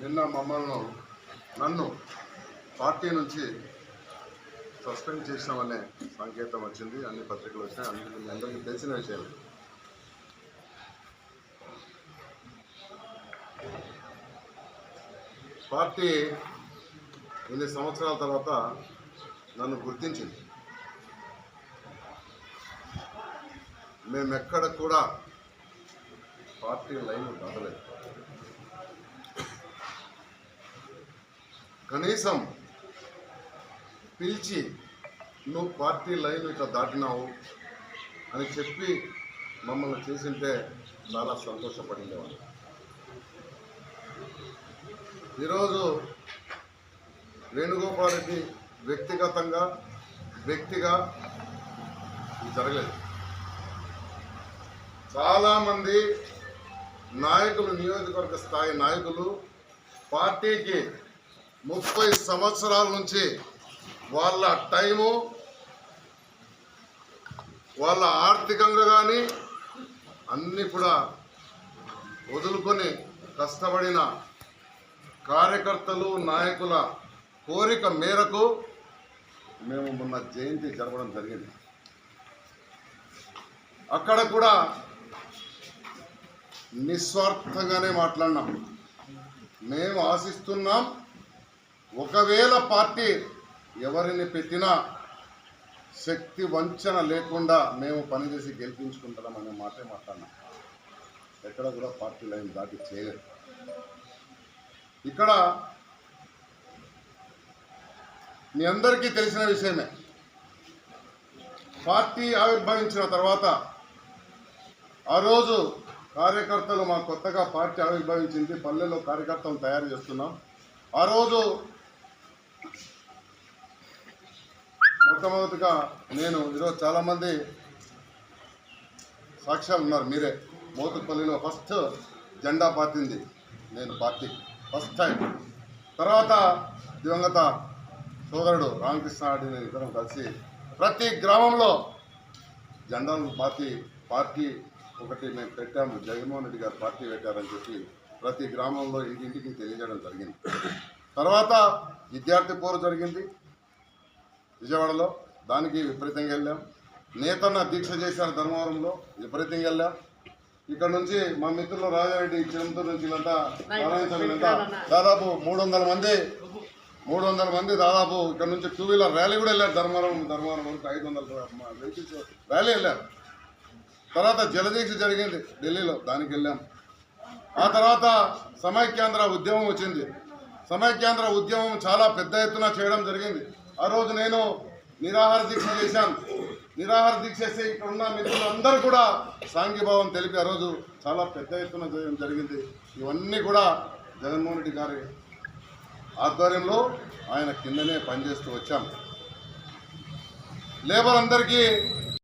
నిన్న మమ్మల్ని నన్ను పార్టీ నుంచి సస్పెండ్ చేసినామనే సంకేతం వచ్చింది. అన్ని పత్రికలు వచ్చినాయి. అన్ని అందరికీ తెలిసిన విషయం. పార్టీ ఇన్ని సంవత్సరాల తర్వాత నన్ను గుర్తించింది? మేమెక్కడ కూడా పార్టీ లైన్ దాటలేదు. కనీసం పిలిచి నువ్వు పార్టీ లైన్ ఇట్లా దాటినావు అని చెప్పి మమ్మల్ని చేసింటే చాలా సంతోషపడిండేవాళ్ళు. ఈరోజు వేణుగోపాల్ రెడ్డి వ్యక్తిగతంగా వ్యక్తిగా జరగలేదు. చాలామంది నాయకులు నియోజకవర్గ స్థాయి నాయకులు పార్టీకి ముప్పై సంవత్సరాల నుంచి వాళ్ళ టైము వాళ్ళ ఆర్థికంగా కానీ అన్నీ కూడా వదులుకొని కష్టపడిన కార్యకర్తలు నాయకుల కోరిక మేరకు మేము మొన్న జయంతి జరపడం జరిగింది. అక్కడ కూడా నిస్వార్థంగానే మాట్లాడినాం. మేము ఆశిస్తున్నాం ఒకవేళ పార్టీ ఎవరిని పెట్టినా శక్తి వంచన లేకుండా మేము పనిచేసి గెలిపించుకుంటాం అనే మాటే మాట్లాడినా. ఎక్కడ కూడా పార్టీ లైన్ దాటి చేయలేదు. ఇక్కడ మీ అందరికీ తెలిసిన విషయమే. పార్టీ ఆవిర్భవించిన తర్వాత ఆ రోజు కార్యకర్తలు మా కొత్తగా పార్టీ ఆవిర్భవించింది. పల్లెల్లో కార్యకర్తలను తయారు చేస్తున్నాం. ఆ రోజు మొట్టమొదటిగా నేను ఈరోజు చాలామంది సాక్ష్యాలు ఉన్నారు. మీరే మోతుపల్లిలో ఫస్ట్ జెండా పాతింది. నేను పార్టీ ఫస్ట్ టైం. తర్వాత దివంగత సోదరుడు రామకృష్ణారెడ్డి నేను ఇద్దరం కలిసి ప్రతి గ్రామంలో జెండాలు పార్టీ పార్టీ ఒకటి మేము పెట్టాము. జగన్మోహన్ రెడ్డి గారు పార్టీ పెట్టారని చెప్పి ప్రతి గ్రామంలో ఇంటింటికి తెలియజేయడం జరిగింది. తర్వాత విద్యార్థి పోరు జరిగింది. విజయవాడలో దానికి విపరీతంగా వెళ్ళాం. నేతన్న దీక్ష చేశారు ధర్మవరంలో విపరీతంగా వెళ్ళాం. ఇక్కడ నుంచి మా మిత్రులు రాజారెడ్డి చిరంతూరు నుంచి వీళ్ళంతా దాదాపు మూడు వందల మంది మూడు వందల మంది దాదాపు ఇక్కడ నుంచి టూ వీలర్ ర్యాలీ కూడా వెళ్ళారు ధర్మవరం ధర్మవరం వరకు ఐదు వందల వెహికల్స్ ర్యాలీ వెళ్ళారు. తర్వాత జలదీక్ష జరిగింది ఢిల్లీలో దానికి వెళ్ళాం. ఆ తర్వాత సమైక్యాంధ్ర ఉద్యమం వచ్చింది. సమైక్యాంధ్ర ఉద్యమం చాలా పెద్ద ఎత్తున చేయడం జరిగింది. ఆ రోజు నేను నిరాహార దీక్ష చేశాను. నిరాహార దీక్ష చేసి ఇక్కడ ఉన్న మిత్రులందరూ కూడా సాంఘీభావం తెలిపి ఆ రోజు చాలా పెద్ద ఎత్తున చేయడం జరిగింది. ఇవన్నీ కూడా జగన్మోహన్ రెడ్డి గారి ఆధ్వర్యంలో ఆయన కిందనే పనిచేస్తూ వచ్చాం. లేబర్ అందరికీ